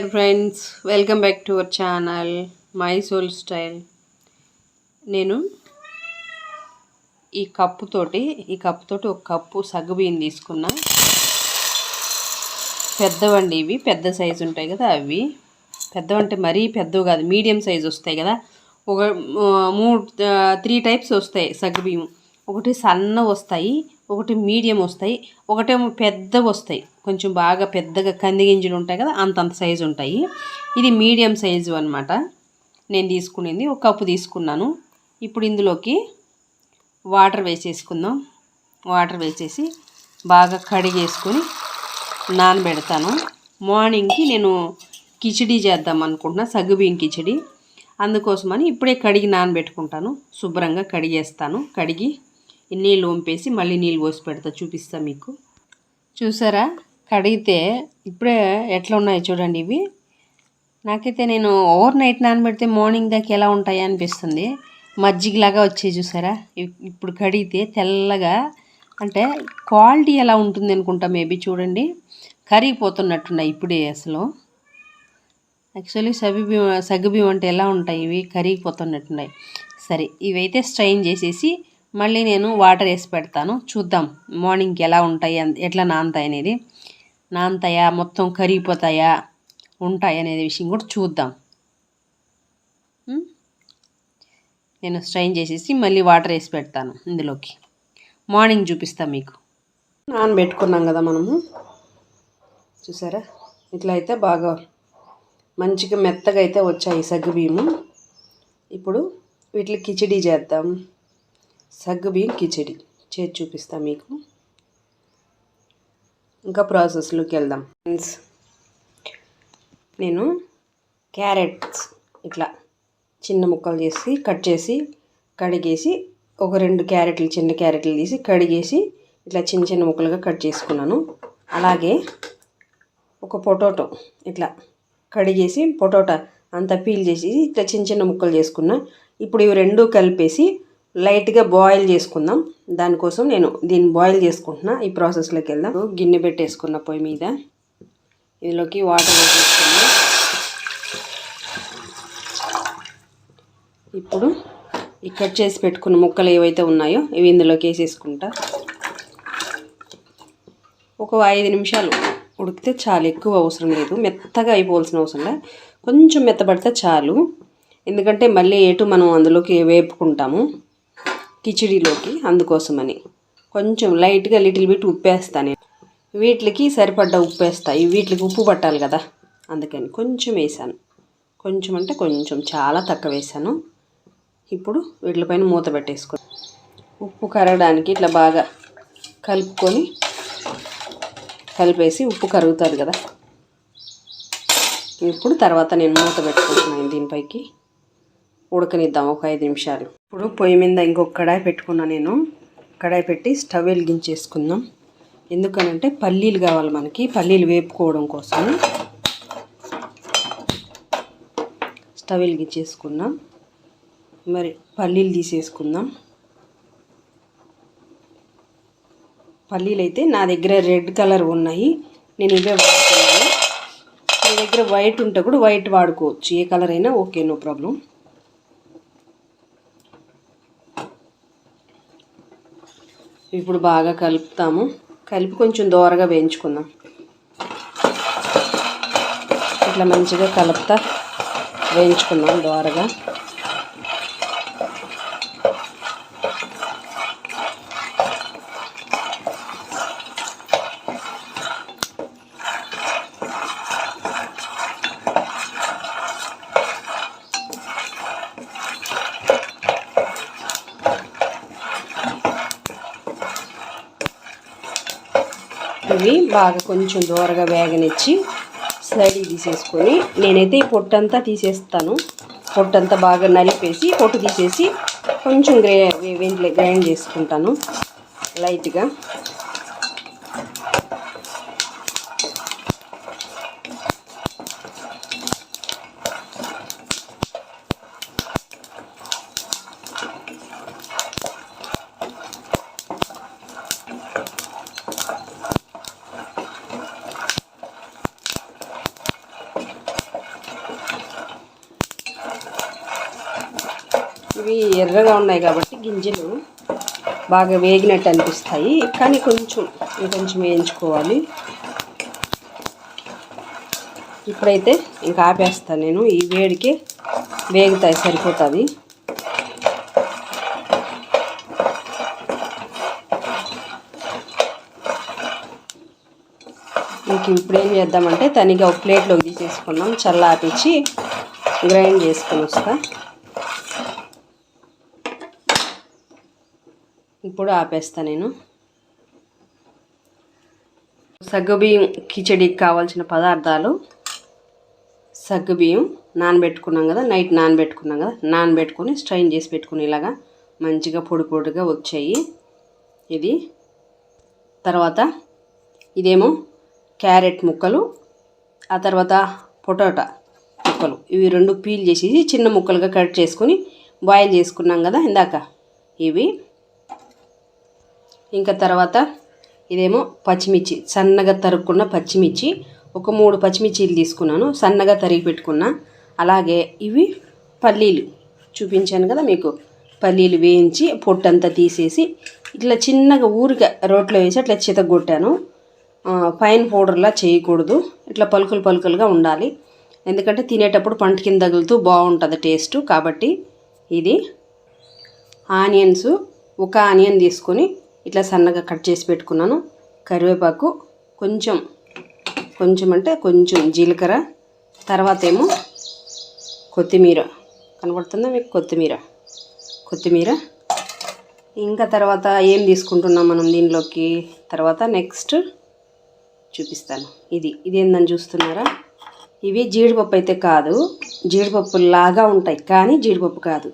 Dear friends welcome back to our channel my soul style. నేను ఈ కప్పుతోటి ఈ కప్పుతోటి ఒక కప్పు సగ్గుబియ్యం తీసుకున్నా. పెద్దవండి ఇవి పెద్ద సైజు ఉంటాయి కదా అవి. పెద్దవంటే మరీ పెద్దవి కాదు మీడియం సైజు వస్తాయి కదా. ఒక మూడు త్రీ టైప్స్ వస్తాయి సగ్గుబియ్యం ఒకటి సన్న వస్తాయి ఒకటి మీడియం వస్తాయి ఒకటేమో పెద్దవి వస్తాయి. కొంచెం బాగా పెద్దగా కంది గింజలు ఉంటాయి కదా అంతంత సైజు ఉంటాయి. ఇది మీడియం సైజు అనమాట నేను తీసుకునేది ఒక కప్పు తీసుకున్నాను. ఇప్పుడు ఇందులోకి వాటర్ వేసేసుకుందాం. వాటర్ వేసేసి బాగా కడిగేసుకొని నానబెడతాను. మార్నింగ్కి నేను కిచిడి చేద్దాం అనుకుంటున్నా సగ్గుబియ్యం కిచిడి. అందుకోసమని ఇప్పుడే కడిగి నానబెట్టుకుంటాను. శుభ్రంగా కడిగేస్తాను. కడిగి నీళ్ళు వంపేసి మళ్ళీ నీళ్ళు పోసి పెడతా చూపిస్తా మీకు. చూసారా? కడిగితే ఇప్పుడే ఎట్లా ఉన్నాయో చూడండి ఇవి. నాకైతే నేను ఓవర్ నైట్ నానబెడితే మార్నింగ్ దాకా ఎలా ఉంటాయి అనిపిస్తుంది. మజ్జిగలాగా వచ్చాయి చూసారా? ఇప్పుడు కడిగితే తెల్లగా అంటే క్వాలిటీ ఎలా ఉంటుంది అనుకుంటా మేబీ చూడండి. కరిగిపోతున్నట్టున్నాయి ఇప్పుడే అసలు. యాక్చువల్లీ సగ్గుబియ్యం సగ్గుబియ్యం అంటే ఎలా ఉంటాయి ఇవి? కరిగిపోతున్నట్టున్నాయి. సరే ఇవైతే స్ట్రైన్ చేసేసి మళ్ళీ నేను వాటర్ వేసి పెడతాను. చూద్దాం మార్నింగ్కి ఎలా ఉంటాయి ఎట్లా నానతాయి అనేది. నానతాయా మొత్తం కరిగిపోతాయా ఉంటాయి అనేది విషయం కూడా చూద్దాం. నేను స్ట్రైన్ చేసేసి మళ్ళీ వాటర్ వేసి పెడతాను ఇందులోకి. మార్నింగ్ చూపిస్తాను మీకు. నానబెట్టుకున్నాం కదా మనము. చూసారా? ఇట్లా అయితే బాగా మంచిగా మెత్తగా అయితే వచ్చాయి సగ్గుబియ్యము ఇప్పుడు వీటికి కిచిడి చేద్దాం. సగ్గుబియ్యం కిచడి. చేసి చూపిస్తా మీకు. ఇంకా ప్రాసెస్లోకి వెళ్దాం. ఫ్రెండ్స్ నేను క్యారెట్స్ ఇట్లా చిన్న ముక్కలు చేసి కట్ చేసి కడిగేసి ఒక రెండు క్యారెట్లు చిన్న క్యారెట్లు తీసి కడిగేసి ఇట్లా చిన్న చిన్న ముక్కలుగా కట్ చేసుకున్నాను. అలాగే ఒక పొటాటో ఇట్లా కడిగేసి పొటాటో అంతా పీల్ చేసి ఇట్లా చిన్న చిన్న ముక్కలు చేసుకున్నా. ఇప్పుడు ఇవి రెండు కలిపేసి లైట్గా బాయిల్ చేసుకుందాం. దానికోసం నేను దీన్ని బాయిల్ చేసుకుంటున్నా. ఈ ప్రాసెస్లోకి వెళ్దాం. గిన్నె పెట్టేసుకున్న పొయ్యి మీద. ఇందులోకి వాటర్ వేసేసుకుందాం. ఇప్పుడు ఈ కట్ చేసి పెట్టుకున్న ముక్కలు ఏవైతే ఉన్నాయో ఇవి ఇందులోకి వేసేసుకుంటా. ఒక ఐదు నిమిషాలు ఉడికితే చాలు. ఎక్కువ అవసరం లేదు. మెత్తగా అయిపోవాల్సిన అవసరం లేదు కొంచెం మెత్తపడితే చాలు. ఎందుకంటే మళ్ళీ ఏటు మనం అందులోకి వేపుకుంటాము. కిచిడీలోకి అందుకోసమని. కొంచెం లైట్గా లిటిల్ బిట్ ఉప్పేస్తాను వీటికి సరిపడ్డ ఉప్పు వేస్తాయి వీటికి ఉప్పు పట్టాలి కదా? అందుకని కొంచెం వేసాను. కొంచెం అంటే కొంచెం. చాలా తక్కువ వేసాను. ఇప్పుడు వీటిపైన మూత పెట్టేసుకో. ఉప్పు కరగడానికి ఇట్లా బాగా కలుపుకొని కలిపేసి ఉప్పు కరుగుతుంది కదా? ఇప్పుడు తర్వాత నేను మూత పెట్టుకుంటున్నాను దీనిపైకి. ఉడకనిద్దాం ఒక ఐదు నిమిషాలు. ఇప్పుడు పొయ్యి మీద ఇంకొక కడాయి పెట్టుకున్నా నేను. కడాయి పెట్టి స్టవ్ వెలిగించేసుకుందాం. ఎందుకనంటే పల్లీలు కావాలి మనకి. పల్లీలు వేపుకోవడం కోసం. స్టవ్ వెలిగించేసుకుందాం. మరి పల్లీలు తీసేసుకుందాం. పల్లీలు అయితే నా దగ్గర రెడ్ కలర్ ఉన్నాయి. నేను ఇవే వాడుతున్నాను. మీ దగ్గర వైట్ ఉంటే కూడా వైట్ వాడుకోవచ్చు. ఏ కలర్ అయినా ఓకే నో ప్రాబ్లం. ఇప్పుడు బాగా కలుపుతాము. కలిపి కొంచెం దోరగా వేయించుకుందాం. ఇట్లా మంచిగా కలుపుతా. వేయించుకుందాం దోరగా ఇవి బాగా కొంచెం దూరగా వేగనిచ్చి సైడ్కి తీసేసుకొని నేనైతే ఈ పొట్టంతా తీసేస్తాను. పొట్టంతా బాగా నలిపేసి పొట్టు తీసేసి కొంచెం గ్రే గ్రైండ్ చేసుకుంటాను. లైట్గా. ఇవి ఎర్రగా ఉన్నాయి కాబట్టి గింజలు బాగా వేగినట్టు అనిపిస్తాయి. కానీ కొంచెం ఇంకొంచెం వేయించుకోవాలి. ఇప్పుడైతే ఇంకా ఆపేస్తాను నేను. ఈ వేడికి వేగుతాయి సరిపోతుంది ఇంక ఇప్పుడు ఏం చేద్దామంటే తనిగా ఒక ప్లేట్లోకి చల్ల చల్లాపించి గ్రైండ్ చేసుకొని వస్తాను ఇప్పుడు ఆపేస్తా నేను. సగ్గుబియ్యం కిచడీకి కావాల్సిన పదార్థాలు. సగ్గుబియ్యం నానబెట్టుకున్నాం కదా నైట్ నానబెట్టుకున్నాం కదా నానబెట్టుకొని స్ట్రైన్ చేసి పెట్టుకుని ఇలాగా మంచిగా పొడి పొడిగా వచ్చాయి. ఇది. తర్వాత ఇదేమో క్యారెట్ ముక్కలు ఆ తర్వాత పొటాటా ముక్కలు. ఇవి రెండు పీల్ చేసేసి చిన్న ముక్కలుగా కట్ చేసుకొని బాయిల్ చేసుకున్నాం కదా ఇందాక. ఇవి ఇంకా తర్వాత ఇదేమో పచ్చిమిర్చి సన్నగా తరుక్కున్న పచ్చిమిర్చి. ఒక మూడు పచ్చిమిర్చీలు తీసుకున్నాను సన్నగా తరిగి పెట్టుకున్నా. అలాగే ఇవి పల్లీలు చూపించాను కదా మీకు. పల్లీలు వేయించి పొట్టంతా తీసేసి ఇట్లా చిన్నగా ఊరిక రోట్లో వేసి అట్లా చితగొట్టాను. పైన పౌడర్లా చేయకూడదు. ఇట్లా పలుకులు పలుకులుగా ఉండాలి. ఎందుకంటే తినేటప్పుడు పంట కింద తగులుతూ బాగుంటుంది టేస్ట్. కాబట్టి ఇది ఆనియన్స్ ఒక ఆనియన్ తీసుకొని ఇట్లా సన్నగా కట్ చేసి పెట్టుకున్నాను. కరివేపాకు కొంచెం కొంచెం అంటే కొంచెం జీలకర్ర తర్వాత ఏమో కొత్తిమీర. కనబడుతుందా మీకు కొత్తిమీర? కొత్తిమీర. ఇంకా తర్వాత ఏం తీసుకుంటున్నాం మనం దీనిలోకి? తర్వాత నెక్స్ట్ చూపిస్తాను. ఇది ఇది ఏందని చూస్తున్నారా? ఇవి జీడిపప్పు అయితే కాదు. జీడిపప్పు లాగా ఉంటాయి కానీ జీడిపప్పు కాదు.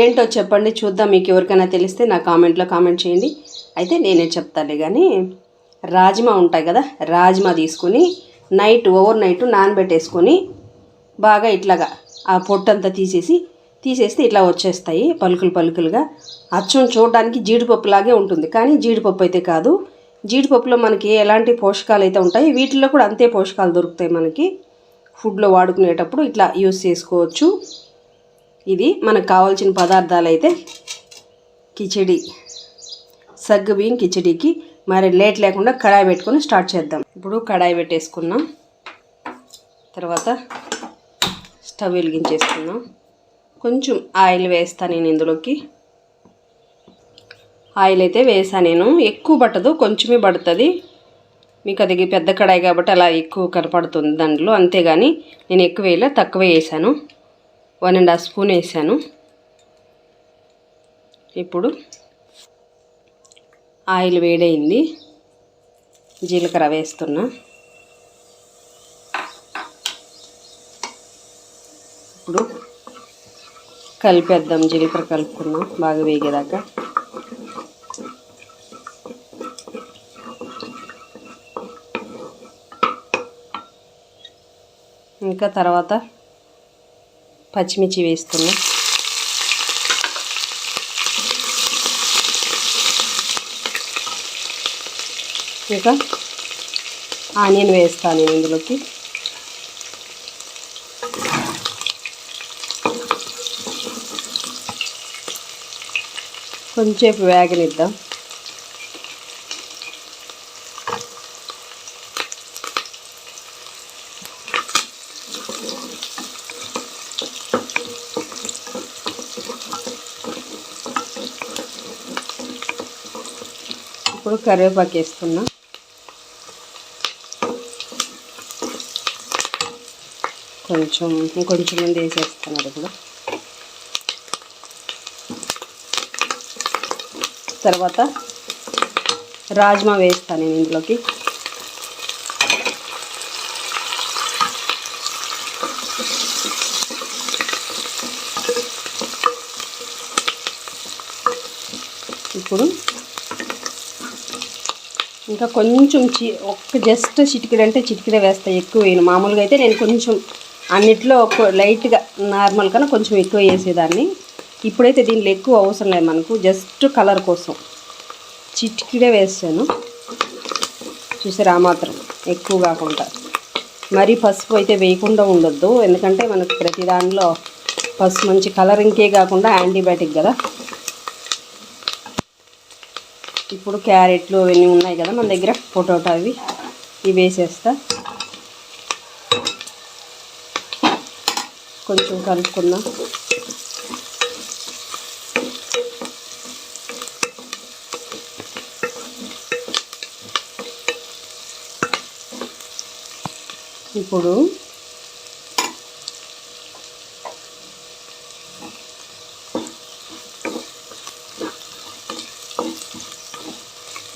ఏంటో చెప్పండి చూద్దాం మీకు ఎవరికైనా తెలిస్తే నా కామెంట్లో కామెంట్ చేయండి. అయితే నేనే చెప్తాలే కానీ రాజ్మా ఉంటాయి కదా రాజ్మా తీసుకొని నైట్ ఓవర్ నైట్ నానబెట్టేసుకొని బాగా ఇట్లాగా ఆ పొట్టంతా తీసేసి తీసేస్తే ఇట్లా వచ్చేస్తాయి పలుకులు పలుకులుగా. అచ్చం చూడడానికి జీడిపప్పు లాగే ఉంటుంది కానీ జీడిపప్పు అయితే కాదు. జీడిపప్పులో మనకి ఎలాంటి పోషకాలు అయితే ఉంటాయి వీటిల్లో కూడా అంతే పోషకాలు దొరుకుతాయి మనకి. ఫుడ్లో వాడుకునేటప్పుడు ఇట్లా యూస్ చేసుకోవచ్చు. ఇది మనకు కావాల్సిన పదార్థాలు అయితే కిచడి సగ్గు బియ్యం కిచడీకి మరి లేట్ లేకుండా కడాయి పెట్టుకొని స్టార్ట్ చేద్దాం. ఇప్పుడు కడాయి పెట్టేసుకున్నాం. తర్వాత స్టవ్ వెలిగించేసుకున్నాం. కొంచెం ఆయిల్ వేస్తాను నేను ఇందులోకి. ఆయిల్ అయితే వేసా నేను. ఎక్కువ పట్టదు కొంచెమే పడుతుంది. మీకు అది పెద్ద కడాయి కాబట్టి అలా ఎక్కువ కనపడుతుంది దాంట్లో. అంతేగాని నేను ఎక్కువ వేయలే తక్కువ వేసాను. వన్ అండ్ హాఫ్ స్పూన్ వేసాను. ఇప్పుడు ఆయిల్ వేడైంది. జీలకర్ర వేస్తున్నా. ఇప్పుడు కలిపేద్దాం. జీలకర్ర కలుపుకున్నాం. బాగా వేగేదాకా. ఇంకా తర్వాత పచ్చిమిర్చి వేస్తున్నా. ఇంకా ఆనియన్ వేస్తాను నేను ఇందులోకి. కొంచెంసేపు వేగనిద్దాం ఇప్పుడు కరివేపాకు వేసుకున్నా. కొంచెం ఇంకొంచెం మంది వేసేస్తున్నారు ఇప్పుడు. తర్వాత రాజ్మా వేస్తాను నేను ఇందులోకి ఇప్పుడు ఇంకా కొంచెం చి ఒక్క జస్ట్ చిటికెడు అంటే చిటికెడే వేస్తాయి ఎక్కువ వేయను. మామూలుగా అయితే నేను కొంచెం అన్నిట్లో ఒక లైట్గా నార్మల్ కన్నా కొంచెం ఎక్కువ వేసేదాన్ని. ఇప్పుడైతే దీనిలో ఎక్కువ అవసరం లేదు మనకు జస్ట్ కలర్ కోసం. చిటికిడే వేస్తాను చూసారు ఆ మాత్రం ఎక్కువ కాకుండా. మరీ పసుపు అయితే వేయకుండా ఉండొద్దు. ఎందుకంటే మనకు ప్రతి దానిలో పసుపు మంచి కలరింగ్కే కాకుండా యాంటీబయాటిక్ కదా. ఇప్పుడు క్యారెట్లు అవన్నీ ఉన్నాయి కదా మన దగ్గర పొటాటో అవి. ఇవి వేసేస్తా. కొంచెం కలుపుకుందాం. ఇప్పుడు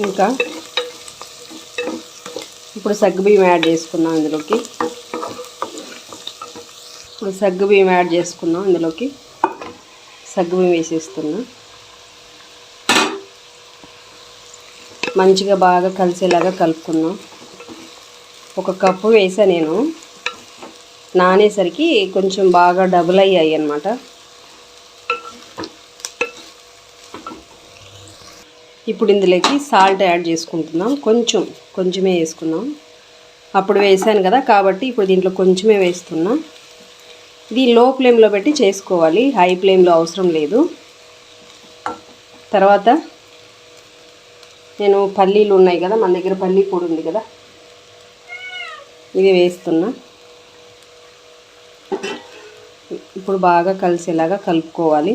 ఇంకా ఇప్పుడు సగ్గుబియ్యం యాడ్ చేసుకున్నాం ఇందులోకి. ఇప్పుడు సగ్గుబియ్యం యాడ్ చేసుకున్నాం ఇందులోకి. సగ్గుబియ్యం వేసేస్తున్నా. మంచిగా బాగా కలిసేలాగా కలుపుకున్నాం ఒక కప్పు వేసా నేను. నానేసరికి కొంచెం బాగా డబుల్ అయ్యాయి అన్నమాట. ఇప్పుడు ఇందులోకి సాల్ట్ యాడ్ చేసుకుంటున్నాం. కొంచెం కొంచెమే వేసుకున్నాం. అప్పుడు వేసాను కదా కాబట్టి ఇప్పుడు దీంట్లో కొంచెమే వేస్తున్నా. ఇది లో ఫ్లేమ్లో పెట్టి చేసుకోవాలి. హై ఫ్లేమ్లో అవసరం లేదు. తర్వాత నేను పల్లీలు ఉన్నాయి కదా మన దగ్గర పల్లీ పొడి ఉంది కదా ఇది వేస్తున్నా. ఇప్పుడు బాగా కలిసేలాగా కలుపుకోవాలి.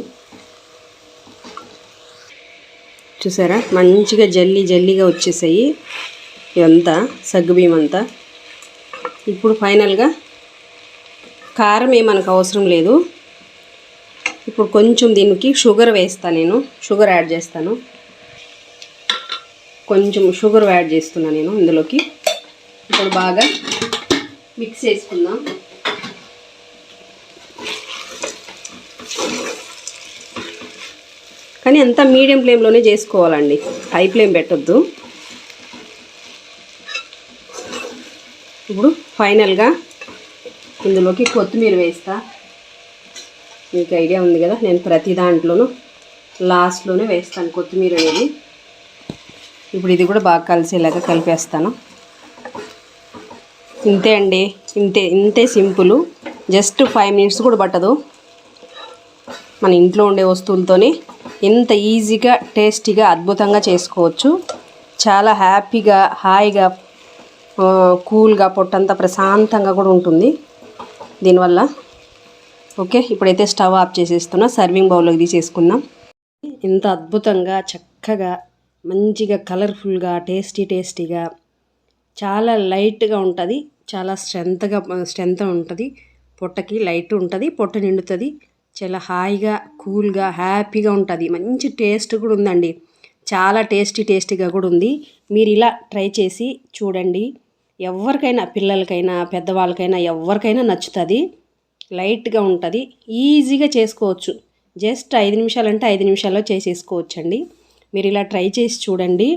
చూసారా? మంచిగా జల్లి జల్లిగా వచ్చేసాయి ఇదంతా సగ్గుబియ్యం అంతా ఇప్పుడు ఫైనల్గా కారం ఏమనకు అవసరం లేదు. ఇప్పుడు కొంచెం దీనికి షుగర్ వేస్తాను నేను. షుగర్ యాడ్ చేస్తాను. కొంచెం షుగర్ యాడ్ చేస్తున్నాను నేను ఇందులోకి. ఇప్పుడు బాగా మిక్స్ చేసుకుందాం. కానీ అంతా మీడియం ఫ్లేమ్లోనే చేసుకోవాలండి. హై ఫ్లేమ్ పెట్టొద్దు. ఇప్పుడు ఫైనల్గా ఇందులోకి కొత్తిమీర వేస్తా. మీకు ఐడియా ఉంది కదా నేను ప్రతి దాంట్లోనూ లాస్ట్లోనే వేస్తాను కొత్తిమీర అనేది. ఇప్పుడు ఇది కూడా బాగా కలిసేలాగా కలిపేస్తాను. ఇంతే అండి ఇంతే ఇంతే సింపుల్. జస్ట్ ఫైవ్ మినిట్స్ కూడా పట్టదు. మన ఇంట్లో ఉండే వస్తువులతోనే ఎంత ఈజీగా టేస్టీగా అద్భుతంగా చేసుకోవచ్చు. చాలా హ్యాపీగా హాయిగా కూల్గా పొట్టంతా ప్రశాంతంగా కూడా ఉంటుంది. దీనివల్ల ఓకే ఇప్పుడైతే స్టవ్ ఆఫ్ చేసేస్తున్నా సర్వింగ్ బౌల్లోకి తీసేసుకుందాం. ఇంత అద్భుతంగా చక్కగా మంచిగా కలర్ఫుల్గా టేస్టీ టేస్టీగా చాలా లైట్గా ఉంటుంది. చాలా స్ట్రెంత్గా స్ట్రెంత్ ఉంటుంది. పొట్టకి లైట్ ఉంటుంది పొట్ట నిండుతుంది. చాలా హాయిగా కూల్గా హ్యాపీగా ఉంటుంది. మంచి టేస్ట్ కూడా ఉందండి. చాలా టేస్టీ టేస్టీగా కూడా ఉంది. మీరు ఇలా ట్రై చేసి చూడండి. ఎవరికైనా పిల్లలకైనా పెద్దవాళ్ళకైనా ఎవరికైనా నచ్చుతుంది. లైట్గా ఉంటుంది. ఈజీగా చేసుకోవచ్చు. జస్ట్ ఐదు నిమిషాలు అంటే ఐదు నిమిషాల్లో చేసేసుకోవచ్చండి. మీరు ఇలా ట్రై చేసి చూడండి.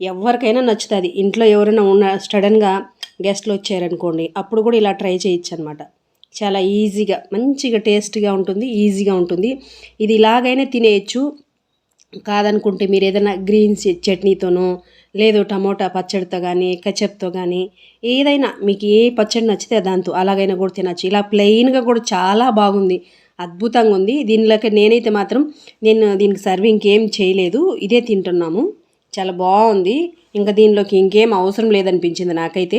ఎవరికైనా నచ్చుతుంది. ఇంట్లో ఎవరైనా ఉన్న సడన్గా గెస్ట్లు వచ్చారనుకోండి అప్పుడు కూడా ఇలా ట్రై చేయొచ్చు అనమాట చాలా ఈజీగా మంచిగా టేస్ట్గా ఉంటుంది ఈజీగా ఉంటుంది. ఇది ఇలాగైనా తినేయచ్చు. కాదనుకుంటే మీరు ఏదైనా గ్రీన్ చట్నీతోనో లేదు టమోటా పచ్చడితో కానీ కచప్తో కానీ ఏదైనా మీకు ఏ పచ్చడి నచ్చితే దాంతో అలాగైనా కూడా తినచ్చు. ఇలా ప్లెయిన్గా కూడా చాలా బాగుంది. అద్భుతంగా ఉంది. దీనిలోకి నేనైతే మాత్రం నేను దీనికి సర్వింగ్ ఏం చేయలేదు. ఇదే తింటున్నాము. చాలా బాగుంది. ఇంకా దీనిలోకి ఇంకేం అవసరం లేదనిపించింది నాకైతే.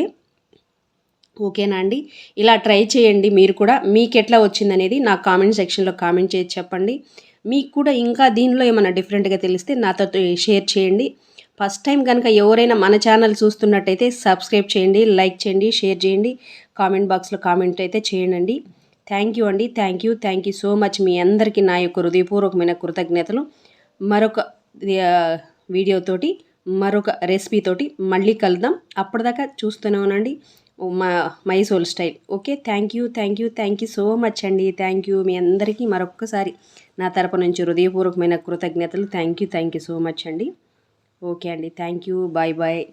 ఓకేనా అండి? ఇలా ట్రై చేయండి మీరు కూడా. మీకు ఎట్లా వచ్చిందనేది నా కామెంట్ సెక్షన్లో కామెంట్ చేసి చెప్పండి. మీకు కూడా ఇంకా దీనిలో ఏమైనా డిఫరెంట్గా తెలిస్తే నాతో షేర్ చేయండి. ఫస్ట్ టైం కనుక ఎవరైనా మన ఛానల్ చూస్తున్నట్టయితే సబ్స్క్రైబ్ చేయండి లైక్ చేయండి షేర్ చేయండి. కామెంట్ బాక్స్లో కామెంట్ అయితే చేయండి థ్యాంక్ యూ అండి. Thank you. Thank you so much మీ అందరికీ నా యొక్క హృదయపూర్వకమైన కృతజ్ఞతలు. మరొక వీడియోతోటి మరొక రెసిపీతోటి మళ్ళీ కలుద్దాం. అప్పటిదాకా చూస్తూనే ఉండండి. మా my soul style. Okay thank you thank you thank you so much అండి. థ్యాంక్ యూ మీ అందరికీ మరొక్కసారి నా తరపు నుంచి హృదయపూర్వకమైన కృతజ్ఞతలు. Thank you thank you so much అండి. ఓకే అండి థ్యాంక్ యూ బాయ్ బాయ్.